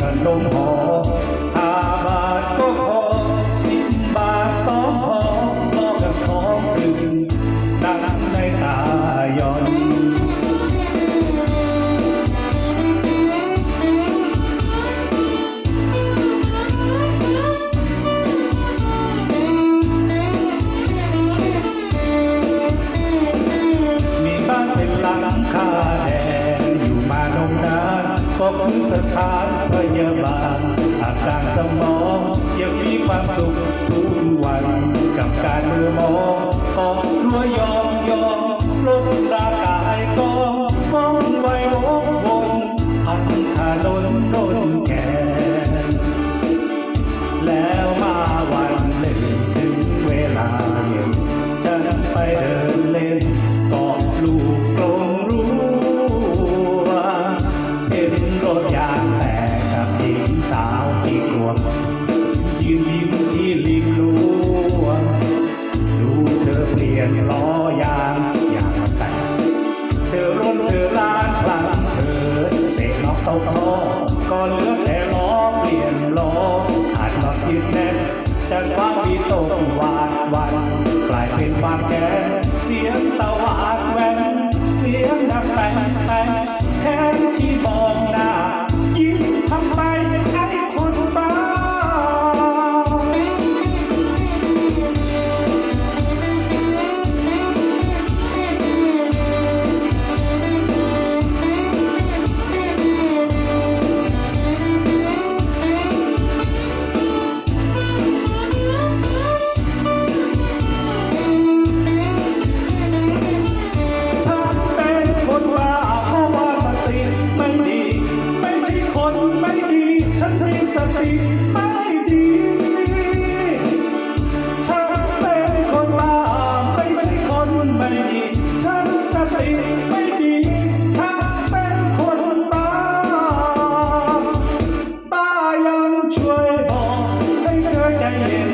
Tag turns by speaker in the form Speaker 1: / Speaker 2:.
Speaker 1: ขนมหออาบาดก็พอสิบบาทสองหอมอกับท้องตึงนั่งในตาย้อน บนสถานพยาบาลอาการสมองยังมีความสุขทุกวันกับการมือมองออกรัวยอมยอมลดรากายก็มองไว้วงวนพันธาลนต้นแก่แล้วมาวันหนึ่งถึงเวลา ฉันไปเดินเล่น ยืนยิ้มที่ริมรั้วดูเธอเปลี่ยนล้อยางอย่างแตกเธอร่นเธอล้านพลังเธอเตะน็อกเต้าท่อก็เหลือแต่ล้อเปลี่ยนล้อขาดน็อตยึดแน่นจากความมีโตกหวานวันกลายเป็นความแก่เสียงตะวาดแหวนเสียงดังแต่งแต่งแทนที่มอง เ